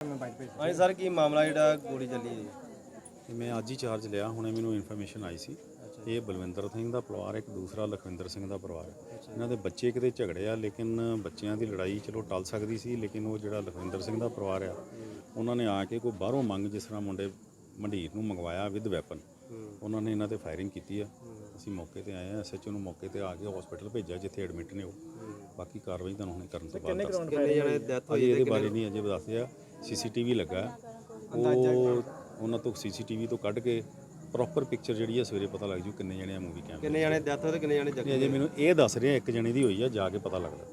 ਹਾਂਜੀ ਸਰ ਕੀ ਮਾਮਲਾ ਜਿਹੜਾ ਗੋਲੀ ਚੱਲੀ ਹੈ ਜੀ? ਤੇ ਮੈਂ ਅੱਜ ਹੀ ਚਾਰਜ ਲਿਆ ਹੁਣੇ ਮੈਨੂੰ ਇਨਫੋਰਮੇਸ਼ਨ ਆਈ ਸੀ ਇਹ ਬਲਵਿੰਦਰ ਸਿੰਘ ਦਾ ਪਰਿਵਾਰ ਇੱਕ ਦੂਸਰਾ ਲਖਵਿੰਦਰ ਸਿੰਘ ਦਾ ਪਰਿਵਾਰ ਹੈ। ਇਹਨਾਂ ਦੇ ਬੱਚੇ ਕਿਤੇ ਝਗੜੇ ਆ ਲੇਕਿਨ ਬੱਚਿਆਂ ਦੀ ਲੜਾਈ ਚਲੋ ਟਲ ਸਕਦੀ ਸੀ ਲੇਕਿਨ ਉਹ ਜਿਹੜਾ ਲਖਵਿੰਦਰ ਸਿੰਘ ਦਾ ਪਰਿਵਾਰ ਆ ਉਹਨਾਂ ਨੇ ਆ ਕੇ ਕੋਈ ਬਾਹਰੋਂ ਮੰਗ ਜਿਸ ਤਰ੍ਹਾਂ ਮੁੰਡੇ ਮੰਡੀਰ ਨੂੰ ਮੰਗਵਾਇਆ ਵਿਦ ਵੈਪਨ। ਉਹਨਾਂ ਨੇ ਇਹਨਾਂ ਤੇ ਫਾਇਰਿੰਗ ਕੀਤੀ ਆ। ਅਸੀਂ ਮੌਕੇ ਤੇ ਆਏ ਆ ਐਸਐਚਓ ਨੂੰ ਮੌਕੇ ਤੇ ਆ ਕੇ ਹਸਪੀਟਲ ਭੇਜਿਆ ਜਿੱਥੇ ਐਡਮਿਟ ਨੇ ਉਹ। ਬਾਕੀ ਕਾਰਵਾਈ ਤੁਹਾਨੂੰ ਹੁਣੇ ਕਰਨ ਤੋਂ ਬਾਅਦ ਕਿੰਨੇ ਜਣੇ ਡੈਥ ਅਜੇ ਇਹਦੇ ਬਾਰੇ ਨਹੀਂ ਅਜੇ ਦੱਸਦੇ ਆ। ਸੀਸੀਟੀਵੀ ਲੱਗਾ। ਉਹ ਉਹਨਾਂ ਤੋਂ ਸੀਸੀਟੀਵੀ ਤੋਂ ਕੱਢ ਕੇ ਪ੍ਰੋਪਰ ਪਿਕਚਰ ਜਿਹੜੀ ਹੈ ਸਵੇਰੇ ਪਤਾ ਲੱਗ ਜੂ ਕਿੰਨੇ ਜਣੇ ਆ ਮੂਵੀ ਕੈਮਰੇ ਕਿੰਨੇ ਜਣੇ ਡੈਥ ਹੋਏ ਤੇ ਕਿੰਨੇ ਜਣੇ ਜ਼ਖਮੀ ਅਜੇ ਮੈਨੂੰ ਇਹ ਦੱਸ ਰਿਹਾ ਇੱਕ ਜਣੇ ਦੀ ਹੋਈ ਆ ਜਾ ਕੇ ਪਤਾ ਲੱਗਦਾ।